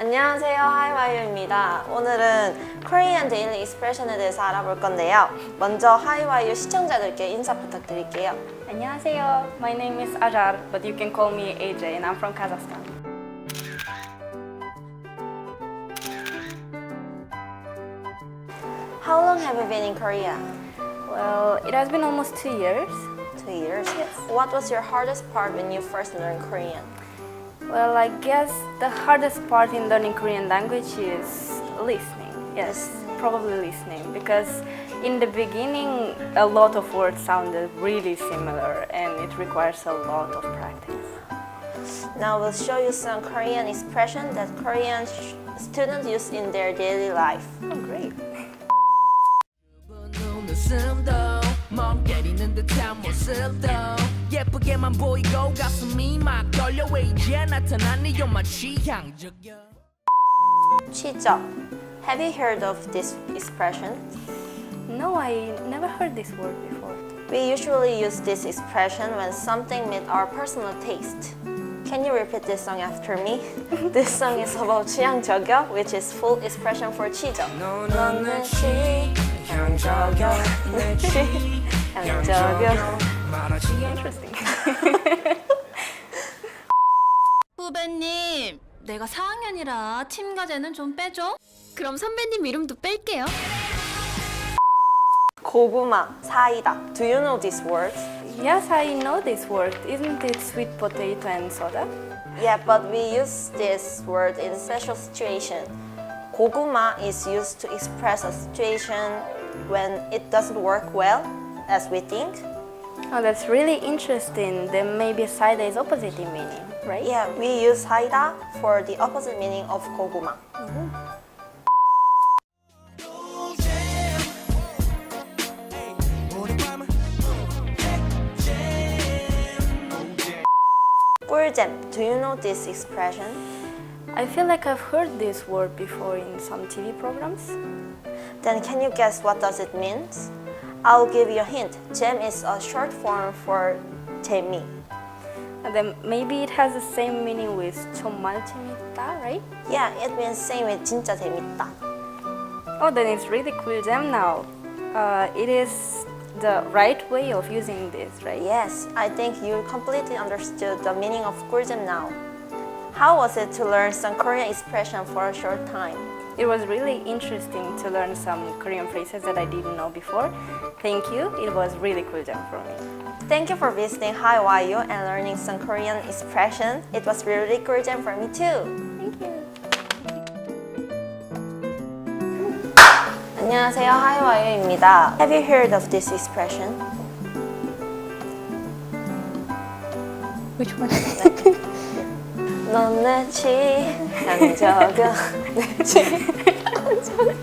안녕하세요, 하이와이유입니다. 오늘은 Korean Daily Expression에 대해서 알아볼 건데요. 먼저 하이와이유 시청자들께 인사 부탁드릴게요. 안녕하세요. My name is Ajar, but you can call me AJ, and I'm from Kazakhstan. How long have you been in Korea? Well, it has been almost two years. Two years. What was your hardest part when you first learned Korean? Well, I guess the hardest part in learning Korean language is listening. Yes, probably listening because in the beginning a lot of words sounded really similar and it requires a lot of practice. Now we'll show you some Korean expression that Korean sh- students use in their daily life. Oh, great. 웃음도 멍 때리는 듯한 모습도 예쁘게만 보이고 가슴이 막 떨려 왜 이제 나타나니 you're my 취향적이야 취적. Have you heard of this expression? No, I never heard this word before. We usually use this expression when something meets our personal taste. Can you repeat this song after me? this song is about 취향 저격, which is full expression for 취적. 너는 내 취향적이야 내 취향 저격. Interesting. 후배님, 내가 4학년이라 팀 과제는 좀 빼줘. 그럼 선배님 이름도 뺄게요. 고구마, 사이다. Do you know these words? yes, I know this word. Isn't it sweet potato and soda? Yeah, but we use this word in special situation. 고구마 is used to express a situation when it doesn't work well as we think. Oh, that's really interesting. Then maybe saida is opposite in meaning, right? Yeah, we use saida for the opposite meaning of koguma. Mm-hmm. Gurjem, do you know this expression? I feel like I've heard this word before in some TV programs. Then can you guess what does it mean? I'll give you a hint. Gem is a short form for 재미. And then maybe it has the same meaning with 정말 재밌다, right? Yeah, it means same with 진짜 재밌다. Oh, then it's really cool gem now. Uh, it is the right way of using this, right? Yes, I think you completely understood the meaning of 꿀잼 now. How was it to learn some Korean expression for a short time? It was really interesting to learn some Korean phrases that I didn't know before. Thank you. It was really cool gem for me. Thank you for visiting HiYU and learning some Korean expression. It was really 꿀잼 for me too. Thank you. 안녕하세요, 하이와이유입니다. Have you heard of this expression? Which one? 넌내 취향저격 내 취향저격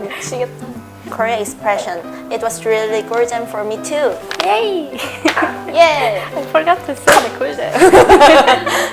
미치겠다 Korean expression It was really 꿀잼 for me too Yay! Yeah! I forgot to say the cool gem.